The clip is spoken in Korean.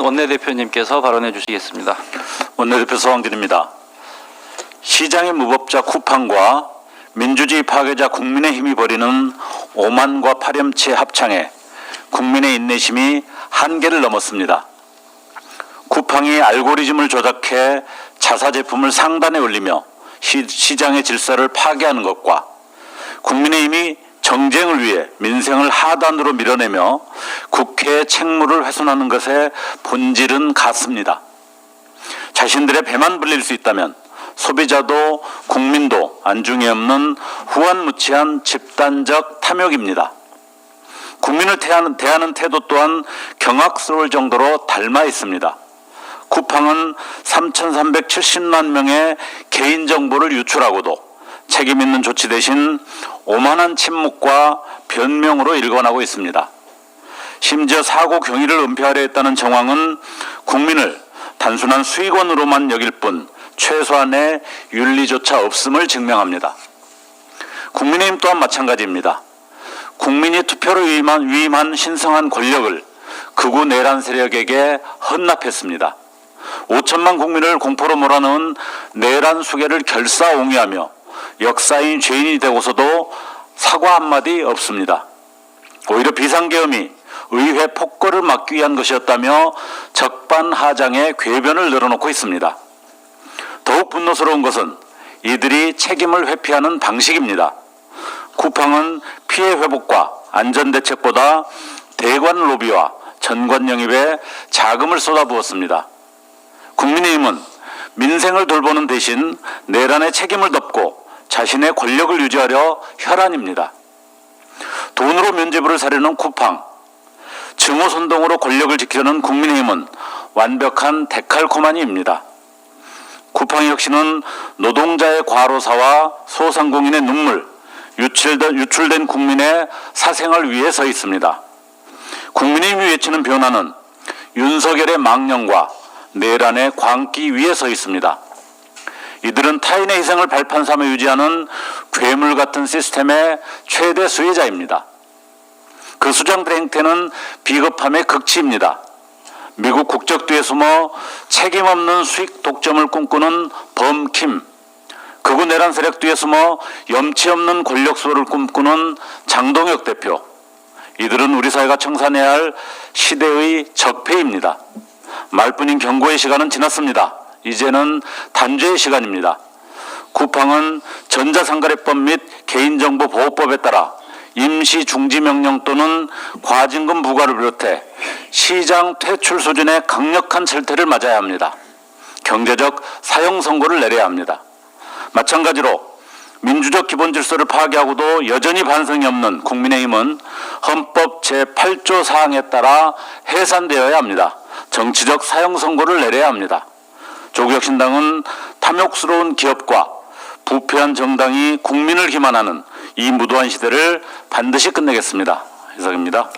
원내대표님께서 발언해 주시겠습니다. 원내대표 서왕진입니다. 시장의 무법자 쿠팡과 민주주의 파괴자 국민의힘이 벌이는 오만과 파렴치의 합창에 국민의 인내심이 한계를 넘었습니다. 쿠팡이 알고리즘을 조작해 자사 제품을 상단에 올리며 시, 시장의 질서를 파괴하는 것과 국민의힘이 정쟁을 위해 민생을 하단으로 밀어내며 국회의 책무를 훼손하는 것의 본질은 같습니다. 자신들의 배만 불릴 수 있다면 소비자도 국민도 안중에 없는 후한무치한 집단적 탐욕입니다. 국민을 대하는, 대하는 태도 또한 경악스러울 정도로 닮아 있습니다. 쿠팡은 3,370만 명의 개인정보를 유출하고도 책임 있는 조치 대신 오만한 침묵과 변명으로 일관하고 있습니다. 심지어 사고 경위를 은폐하려 했다는 정황은 국민을 단순한 수익원으로만 여길 뿐 최소한의 윤리조차 없음을 증명합니다. 국민의힘 또한 마찬가지입니다. 국민이 투표로 위임한, 위임한 신성한 권력을 극우 내란 세력에게 헌납했습니다. 5천만 국민을 공포로 몰아넣은 내란 수계를 결사옹위하며 역사인 죄인이 되고서도 사과 한마디 없습니다. 오히려 비상계엄이 의회 폭거를 막기 위한 것이었다며 적반하장의 궤변을 늘어놓고 있습니다. 더욱 분노스러운 것은 이들이 책임을 회피하는 방식입니다. 쿠팡은 피해 회복과 안전 대책보다 대관 로비와 전관 영입에 자금을 쏟아부었습니다. 국민의힘은 민생을 돌보는 대신 내란의 책임을 덮고 자신의 권력을 유지하려 혈안입니다. 돈으로 면죄부를 사려는 쿠팡, 증오 선동으로 권력을 지키려는 국민의힘은 완벽한 데칼코마니입니다. 쿠팡 역시는 노동자의 과로사와 소상공인의 눈물, 유출된, 유출된 국민의 사생을 위해 서 있습니다. 국민의힘이 외치는 변화는 윤석열의 망령과 내란의 광기 위에 서 있습니다. 이들은 타인의 희생을 발판 삼아 유지하는 괴물 같은 시스템의 최대 수혜자입니다. 그 수장들 행태는 비겁함의 극치입니다. 미국 국적도에 숨어 책임 없는 수익 독점을 꿈꾸는 범킴, 극우 내란 세력 뒤에 숨어 염치 없는 권력 수호를 꿈꾸는 장동혁 대표. 이들은 우리 사회가 청산해야 할 시대의 적폐입니다. 말뿐인 경고의 시간은 지났습니다. 이제는 단죄의 시간입니다. 쿠팡은 전자상거래법 및 개인정보보호법에 따라 임시 중지 명령 또는 과징금 부과를 비롯해 시장 퇴출 수준의 강력한 절퇴를 맞아야 합니다. 경제적 사형 선고를 내려야 합니다. 마찬가지로 민주적 기본 질서를 파괴하고도 여전히 반성이 없는 국민의힘은 헌법 제8조 사항에 따라 해산되어야 합니다. 정치적 사형 선고를 내려야 합니다. 조국혁신당은 탐욕스러운 기업과 부패한 정당이 국민을 기만하는 이 무도한 시대를 반드시 끝내겠습니다. 이상입니다.